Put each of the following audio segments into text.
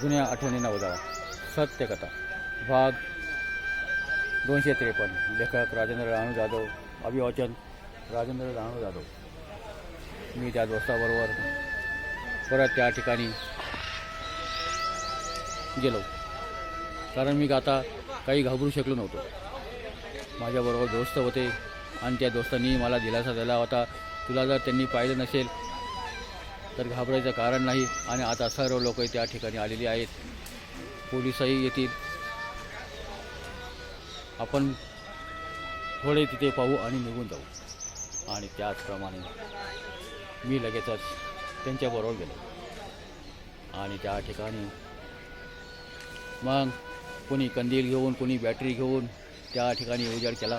जुन्या आठवणींना उजावा. सत्यकथा भाग दोनशे त्रेपन्न. लेखक राजेंद्र राणू जाधव. अभिवाचन राजेंद्र राणू जाधव. मी त्या दोस्ताबरोबर परत त्या ठिकाणी गेलो. कारण मी आता काही घाबरू शकलो नव्हतो. माझ्याबरोबर दोस्त होते आणि त्या दोस्तांनी मला दिलासा दिला होता. तुला जर त्यांनी पाहिलं नसेल तर घाबरायचं कारण नाही. आणि आता सर्व लोक त्या ठिकाणी आलेली आहेत. पोलिसही येतील. आपण थोडे तिथे पाहू आणि निघून जाऊ. आणि त्याचप्रमाणे मी लगेचच त्यांच्याबरोबर गेलो. आणि त्या ठिकाणी मग कोणी कंदील घेऊन कोणी बॅटरी घेऊन त्या ठिकाणी उजाड केला.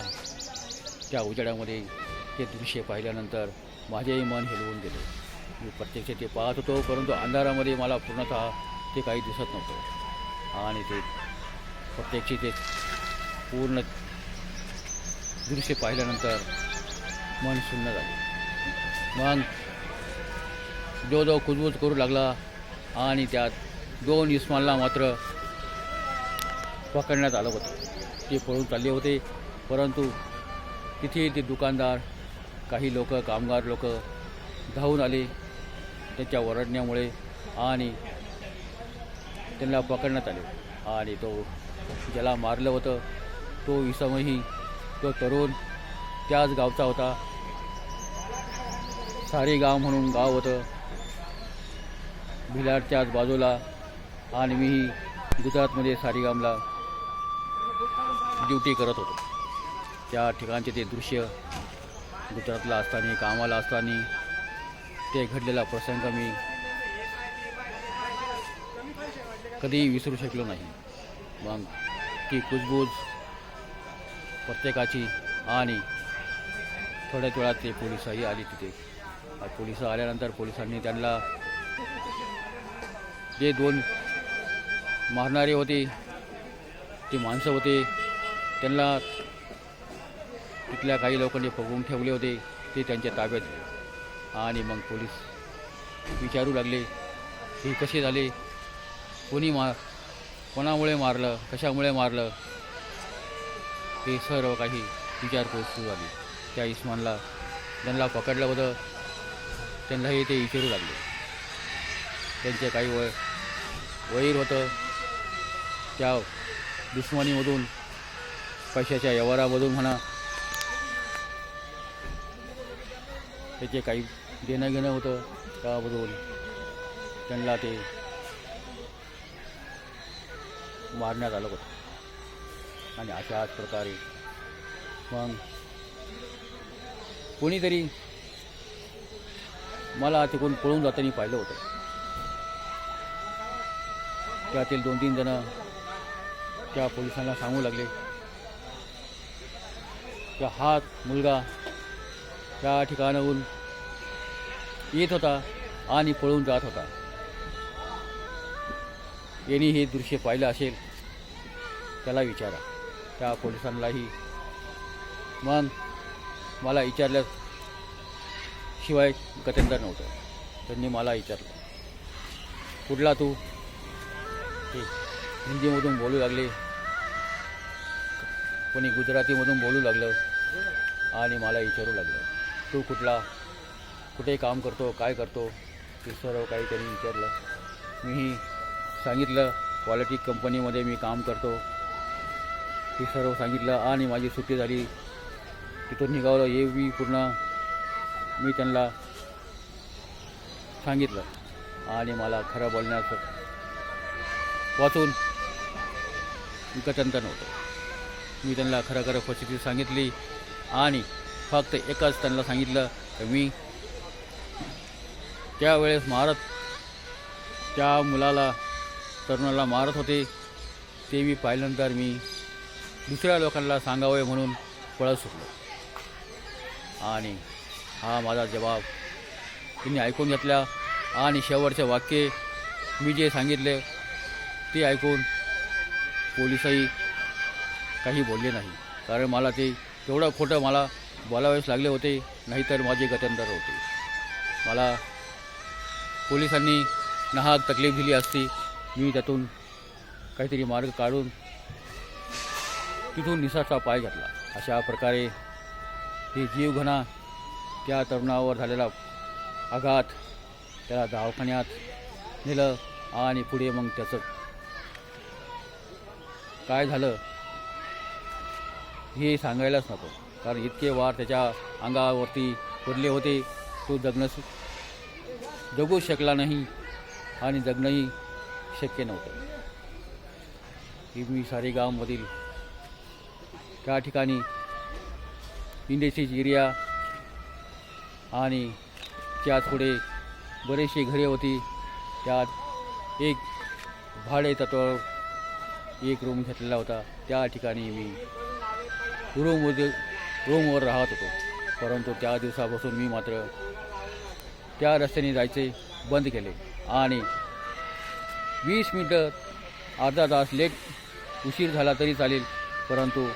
त्या उजाडामध्ये ते दृश्य पाहिल्यानंतर माझेही मन हेलवून गेले. मी प्रत्यक्ष ते पाहत होतो परंतु अंधारामध्ये मला पूर्णतः ते काही दिसत नव्हतं. आणि ते प्रत्यक्ष ते पूर्ण दृश्य पाहिल्यानंतर मन शून्य झाले. मग जो जो कुजबूज करू लागला आणि त्यात दोन इस्मानला मात्र पकडण्यात आलं होतं. ते पळून चालले होते परंतु तिथे ते दुकानदार काही लोक कामगार लोक धावून आले. त्याच्या वरडण्यामुळे आणि त्यांना पकडण्यात आले. आणि तो ज्याला मारलं होतं तो इसमही तो तरुण त्याच गावचा होता. सारी गाव म्हणून गाव होतं. भिलाडच्याच बाजूला आणि मीही गुजरातमध्ये सारीगामला ड्युटी करत होतो. त्या ठिकाणचे ते दृश्य गुजरातला असताना कामाला असताना ते घडलेला प्रसंग मी कधीही विसरू शकलो नाही. मग ती कुजबूज प्रत्येकाची आणि थोड्याच वेळात ते पोलिसही आली तिथे. पोलीस आल्यानंतर पोलिसांनी त्यांना जे दोन मारणारे होते ते माणसं होते त्यांना तिथल्या काही लोकांनी पकडून ठेवले होते ते त्यांच्या ताब्यात आणि मग पोलीस विचारू लागले हे कसे झाले? कोणी मा कोणामुळे मारलं? कशामुळे मारलं? हे सर्व काही विचारपूस सुरू झाली. त्या इस्मानला त्यांना पकडलं होतं. त्यांनाही ते विचारू लागले. त्यांचे काही वय वैर होतं. त्या दुश्मनीमधून पैशाच्या व्यवहारामधून म्हणा त्याचे काही देणं घेणं होतं त्यामधून त्यांना ते मारण्यात आलं होतं. आणि अशाच प्रकारे मग कोणीतरी मला तिकडून पळून जाताना पाहिलं होतं. त्यातील दोन तीन जण त्या पोलिसांना सांगू लागले त्या हा मुलगा त्या ठिकाणाहून येत होता आणि पळून जात होता. यांनी हे दृश्य पाहिलं असेल त्याला विचारा. त्या पोलिसांनाही मग मला विचारल्या शिवाय गत्यंतर नव्हतं. त्यांनी मला विचारलं कुठला तू हिंदीमधून बोलू लागले. कोणी गुजरातीमधून बोलू लागलं आणि मला विचारू लागलं तू कुठला? कुठे काम करतो काय करतो ते सर्व काही त्यांनी विचारलं. मीही सांगितलं क्वालिटी कंपनीमध्ये मी काम करतो. ते सर्व सांगितलं आणि माझी सुट्टी झाली. तिथून निघावलं हे मी पूर्ण मी त्यांना सांगितलं. आणि मला खरं बोलण्याचं वाचून विकतंत नव्हतं मी त्यांना खरं खरं परिस्थिती सांगितली आणि फक्त एकच त्यांना सांगितलं की मी त्यावेळेस मारत त्या मुलाला तरुणाला मारत होते. ते मी पाहिल्यानंतर मी दुसऱ्या लोकांना सांगावे म्हणून पळत सुटलो. आणि हा माझा जबाब तिने ऐकून घेतला. आणि शेवटचे वाक्य मी जे सांगितले ते ऐकून पोलिसही काही बोलले नाही. कारण मला ते तेवढं खोटं मला बोलावेच लागले होते नाहीतर माझे गत्यंतर होते. मला पोलिसांनी नाहक तकलीफ दिली असती मी त्यातून काहीतरी मार्ग काढून तिथून निसाचा पाय घातला. अशा प्रकारे ही जीवघणा त्या तरुणावर झालेला आघात त्याला दवाखान्यात नेलं आणि पुढे मग त्याचं काय झालं हे सांगायलाच नको. कारण इतके वार त्याच्या अंगावरती पडले होते तो जगणं जगू शकला नाही आणि जगणंही शक्य नव्हतं. की मी सारे गावमधील त्या ठिकाणी इंडस्ट्रीज एरिया आणि त्यात पुढे बरेचशी घरे होती. त्यात एक भाडे तत्वावर एक रूम घेतलेला होता. त्या ठिकाणी मी रूममध्ये रूमवर राहत होतो. परंतु त्या दिवसापासून मी मात्र त्या रस्त्याने जायचे बंद केले. आणि वीस मिनटं अर्धा तास लेट उशीर झाला तरी चालेल परंतु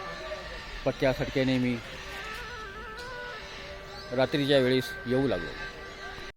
पट्ट्या सटक्याने मी रात्रीच्या वेळेस येऊ लागलो.